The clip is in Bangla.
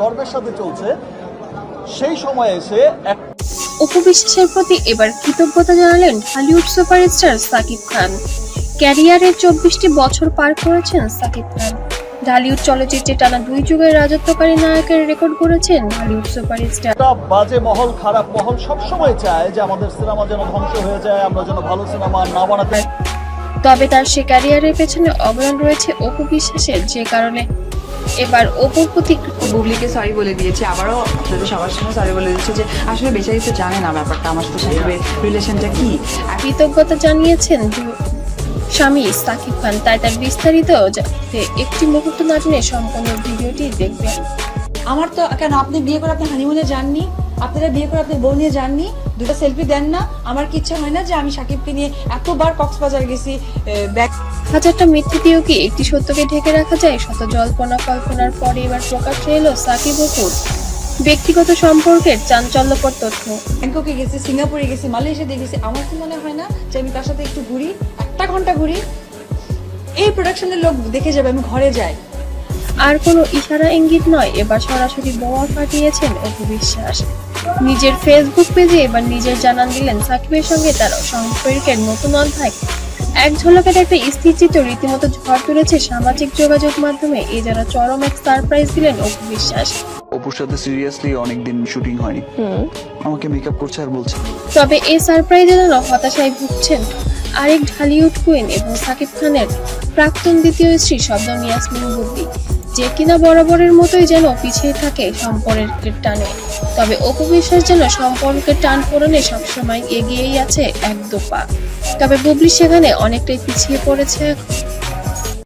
গর্বের সাথে চলছে। সেই সময় এসে এক উপবিশ্বাসের প্রতি এবার কৃতজ্ঞতা জানালেন হলিউড সুপারস্টার সাকিব খান। ক্যারিয়ারে চব্বিশটি বছর পার করেছেন সাকিব খান। ঢালিউড চলচ্চিত্রে টানা দুই যুগের রাজত্বকারী নায়কের রেকর্ড করেছেন হলিউড সুপারস্টার বাজে মহল খারাপ মহল সব সময় চায় যে আমাদের সিনেমা যেন ধ্বংস হয়ে যায় আমরা যেন ভালো সিনেমা না বানাতে। তবে তার সে ক্যারিয়ারের পেছনে অবদান রয়েছে অপু বিশ্বাসের যে কারণে এবার অপুর প্রতি বুবলিকে সরি বলে দিয়েছে আবারও আপনাদের সবার সঙ্গে সরি বলে দিচ্ছে যে আসলে বেচারি তো জানে না ব্যাপারটা আমার সাথে সেভাবে রিলেশনটা কি? কৃতজ্ঞতা জানিয়েছেন স্বামী সাকিব খান। তাই তার বিস্তারিত একটি মুহূর্ত না জেনে সম্পূর্ণ ভিডিওটি দেখবেন। আমার তো কেন আপনি বিয়ে করে আপনি হানিমুনে যাননি? আপনারা বিয়ে করে আপনি বউ নিয়ে যাননি? দুটো সেলফি দেন না। আমার কি ইচ্ছা হয় না যে আমি সাকিবকে নিয়ে এতবার কক্সবাজার গেছি ব্যাগ হাজারটা মিথ্যে দিয়েও কি একটি সত্যকে ঢেকে রাখা যায়? শত জল্পনা কল্পনার পরে এবার প্রকাশ্যে এলো সাকিব অপুর ব্যক্তিগত সম্পর্কের চাঞ্চল্যকর তথ্য। ব্যাংককে গেছি সিঙ্গাপুরে গেছি মালয়েশিয়াতে গেছি। আমার কি মনে হয় না যে আমি তার সাথে একটু ঘুরি? একটা ঘণ্টা ঘুরি? এই প্রোডাকশনের লোক দেখে যাবে আমি ঘরে যাই। আর কোনো ইশারা ইঙ্গিত নয় এবার সরাসরি বোমা ফাটিয়েছেন অপু বিশ্বাস। নিজের ফেসবুক পেজে এবার নিজের জানান দিলেন সাকিবের সঙ্গে তার সম্পর্কের নতুন অধ্যায়। এক ঝলকে একটা স্থিরচিত্র রীতিমতো ঝড় তুলেছে সামাজিক যোগাযোগ মাধ্যমে। এ যারা চরম এক সারপ্রাইজ দিলেন অপু বিশ্বাস। অপুর সাথে সিরিয়াসলি অনেকদিন শুটিং হয়নি। আমাকে মেকআপ করছে আর বলছে। তবে এই সারপ্রাইজে যেন হতাশায় ভুগছেন। আরেক ঢালিউড কুইন এবং সাকিব খানের প্রাক্তন দ্বিতীয় স্ত্রী শব্দ ইয়াসমিন বুদ্দি যে কিনা বরাবরের মতোই যেন পিছিয়ে থাকে সম্পর্কের টানে। তবে অপবিশ্বাস যেন সম্পর্কের টান পূরণে সবসময় এগিয়েই আছে এক দোপা। তবে বুবলি সেখানে অনেকটাই পিছিয়ে পড়েছে এখন।